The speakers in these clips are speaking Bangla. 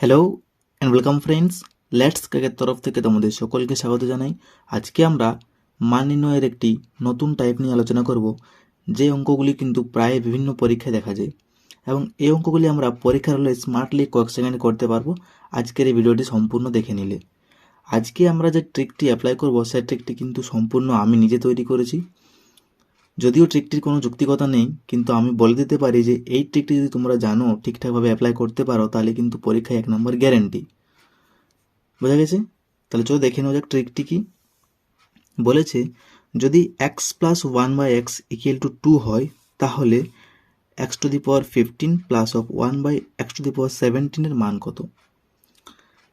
Hello and welcome friends let's কেকের তরফ থেকে তোমাদের সকলকে স্বাগত জানাই। আজকে আমরা মান নির্ণয়ের একটি নতুন টাইপ নিয়ে আলোচনা করব, যে অঙ্কগুলি কিন্তু প্রায় বিভিন্ন পরীক্ষায় দেখা যায়। এবং এই অঙ্কগুলি আমরা পরীক্ষার হলে স্মার্টলি কয়েক সেকেন্ডে করতে পারব। আজকের এই ভিডিওটি সম্পূর্ণ দেখে নিলে। আজকে আমরা যে ট্রিকটি অ্যাপ্লাই করব সেই ট্রিকটি কিন্তু সম্পূর্ণ আমি নিজে তৈরি করেছি। যদিও ট্রিকটির কোনো যুক্তিকতা নেই, কিন্তু আমি বলে দিতে পারি যে এই ট্রিকটি যদি তোমরা জানো, ঠিকঠাকভাবে অ্যাপ্লাই করতে পারো, তাহলে কিন্তু পরীক্ষায় এক নম্বর গ্যারেন্টি বোঝা গেছে? তাহলে চলো দেখে নেওয়া যাক ট্রিকটি কি। বলেছে, যদি x plus one by x equal to two হয়, তাহলে x to the power fifteen plus of one by x to the power সেভেন্টিনের মান কত?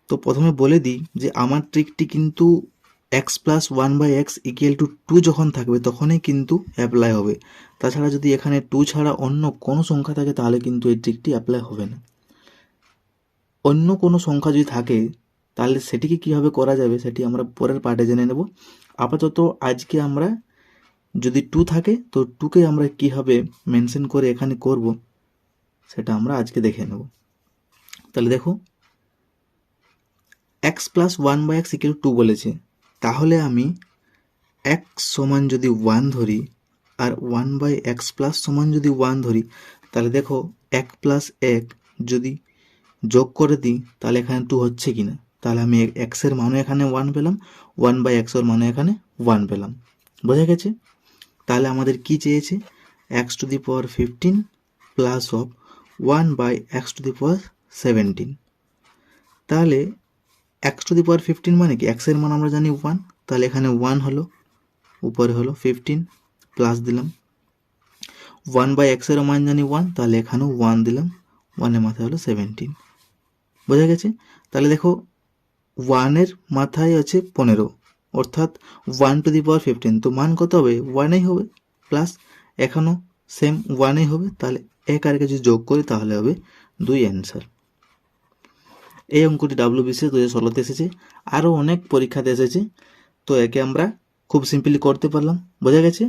তো প্রথমে বলে দিই যে আমার ট্রিকটি কিন্তু x plus one by x equal to two যখন থাকবে, তখনই কিন্তু অ্যাপ্লাই হবে। তাছাড়া যদি এখানে টু ছাড়া অন্য কোনো সংখ্যা থাকে, তাহলে কিন্তু এই ট্রিকটি অ্যাপ্লাই হবে না। অন্য কোনো সংখ্যা যদি থাকে, তাহলে সেটিকে কীভাবে করা যাবে, সেটি আমরা পরের পার্টে জেনে নেব। আপাতত আজকে আমরা যদি টু থাকে, তো টুকে আমরা কীভাবে মেনশন করে এখানে করব, সেটা আমরা আজকে দেখে নেব। তাহলে দেখো x plus one by x equal to বলেছে। তাহলে আমি এক্স সমান যদি ওয়ান ধরি আর ওয়ান বাই এক্স প্লাস সমান যদি ওয়ান ধরি, তাহলে দেখো এক প্লাস এক যদি যোগ করে দিই, তাহলে এখানে টু হচ্ছে কি না তাহলে আমি এক্সের মানও এখানে ওয়ান পেলাম ওয়ান বাই এক্সের মানও এখানে ওয়ান পেলাম। বোঝা গেছে? তাহলে আমাদের কি চেয়েছে? X to the power fifteen plus of one by x to the power seventeen তাহলে x to the power fifteen মানে কি? এক্সের মান আমরা জানি ওয়ান তাহলে এখানে ওয়ান হলো, উপরে হলো ফিফটিন প্লাস দিলাম। ওয়ান বাই এক্সেরও মান জানি ওয়ান তাহলে এখানেও ওয়ান দিলাম ওয়ানের মাথায় হলো সেভেন্টিন বোঝা গেছে? তাহলে দেখো ওয়ানের মাথায় আছে পনেরো, অর্থাৎ one to the power fifteen তো মান কত হবে? ওয়ানেই হবে প্লাস এখানেও সেম ওয়ানেই হবে, তাহলে এক আর যদি যোগ করি, তাহলে হবে দুই অ্যান্সার এই অঙ্কটি ডাব্লিউ বিসি দু হাজার ষোলোতে এসেছে। আরও অনেক পরীক্ষাতে এসেছে। তো একে আমরা খুব সিম্পলি করতে পারলাম। বোঝা গেছে?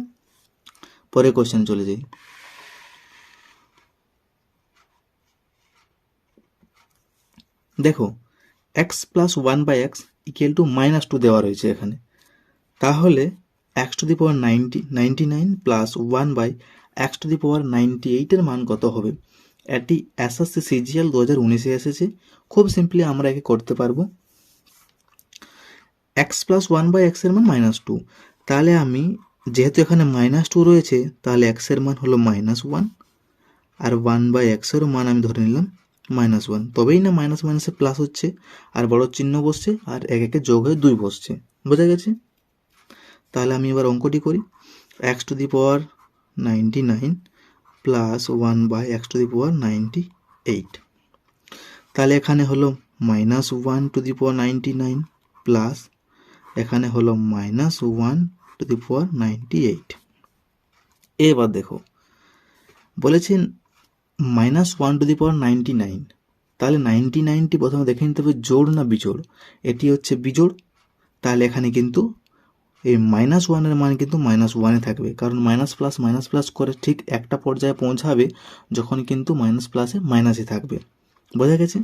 পরে কোশ্চেন চলে যাই। দেখো x plus one by x equal to minus two দেওয়া রয়েছে এখানে। তাহলে x to the power ninety ninety nine plus one by x to the power ninety এইটের মান কত হবে? এটি এসএসসি সিজিএল দু হাজার উনিশে এসেছে খুব সিম্পলি আমরা একে করতে পারব। এক্স প্লাস ওয়ান বাই এক্সের মান মাইনাস টু তাহলে আমি যেহেতু এখানে মাইনাস টু রয়েছে, তাহলে এক্সের মান হলো মাইনাস ওয়ান আর ওয়ান বাই এক্সেরও মান আমি ধরে নিলাম মাইনাস ওয়ান তবেই না মাইনাস মাইনাসে প্লাস হচ্ছে, আর বড় চিহ্ন বসছে, আর এক একে যোগ হয়ে দুই বসছে। বোঝা গেছে? তাহলে আমি এবার অঙ্কটি করি। X to the power ninety nine plus one by x to the power ninety eight তাহলে এখানে হলো minus one to the power ninety nine plus এখানে হলো minus one to the power ninety eight এবার দেখো, বলেছেন minus one to the power ninety nine তাহলে নাইনটি নাইনটি প্রথমে দেখে নিতে হবে জোড় না বিজোড়? এটি হচ্ছে বিজোড়, তাহলে এখানে কিন্তু এই মাইনাস ওয়ানের মান কিন্তু মাইনাস ওয়ানে থাকবে। কারণ মাইনাস প্লাস মাইনাস প্লাস করে ঠিক একটা পর্যায়ে পৌঁছাবে যখন কিন্তু মাইনাস প্লাসে মাইনাসই থাকবে। বোঝা গেছে?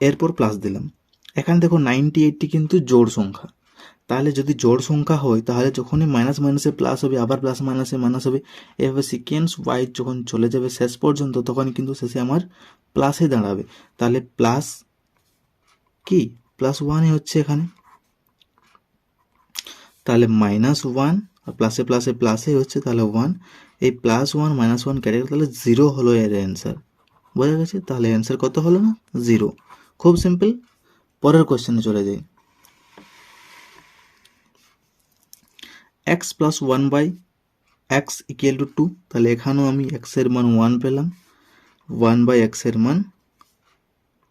এরপর প্লাস দিলাম। এখানে দেখো নাইনটি এইটটি কিন্তু জোড় সংখ্যা। তাহলে যদি জোড় সংখ্যা হয়, তাহলে যখনই মাইনাস মাইনাসে প্লাস হবে, আবার প্লাস মাইনাসে মাইনাস হবে, এভাবে সিকেন্স ওয়াইজ যখন চলে যাবে শেষ পর্যন্ত তখন কিন্তু শেষে আমার প্লাসে দাঁড়াবে। তাহলে প্লাস কি? প্লাস ওয়ানই হচ্ছে এখানে। তাহলে মাইনাস ওয়ান আর প্লাসে প্লাসে প্লাসে হচ্ছে তাহলে ওয়ান এই প্লাস ওয়ান মাইনাস ওয়ান কেটে তাহলে জিরো হলো এর অ্যান্সার বোঝা গেছে? তাহলে অ্যান্সার কত হলো না? জিরো খুব সিম্পল পরের কোশ্চেনে চলে যাই। X plus one by x equal to two তাহলে এখানেও আমি এক্সের মান ওয়ান পেলাম। ওয়ান বাই এক্সের মান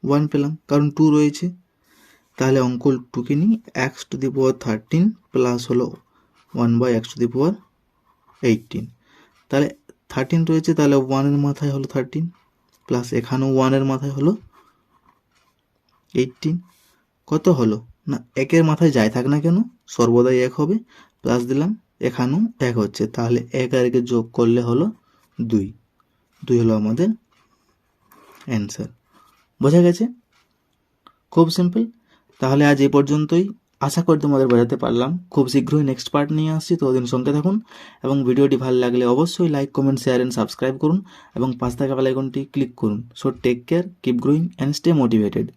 ওয়ান পেলাম। কারণ টু রয়েছে। তাহলে অঙ্ক টুকে নিই x to the power thirteen plus হলো one by x to the power eighteen তাহলে থার্টিন রয়েছে, তাহলে ওয়ানের মাথায় হলো থার্টিন প্লাস এখানেও ওয়ানের মাথায় হলো এইটিন কত হলো? না, একের মাথায় যাই থাক না কেন, সর্বদাই এক হবে প্লাস দিলাম, এখানেও এক হচ্ছে। তাহলে এক আর একে যোগ করলে হলো দুই। দুই হলো আমাদের অ্যান্সার বোঝা গেছে? খুব সিম্পল তাহলে আজ এ পর্যন্তই। আশা করি তোমাদের বোঝাতে পারলাম। খুব শীঘ্রই নেক্সট পার্ট নিয়ে আসছি, ততদিন সঙ্গে থাকুন এবং ভিডিওটি ভালো লাগলে অবশ্যই like comment share and subscribe করুন এবং পাঁচ থাকা বেল আইকনটি ক্লিক করুন। So take care keep growing and stay motivated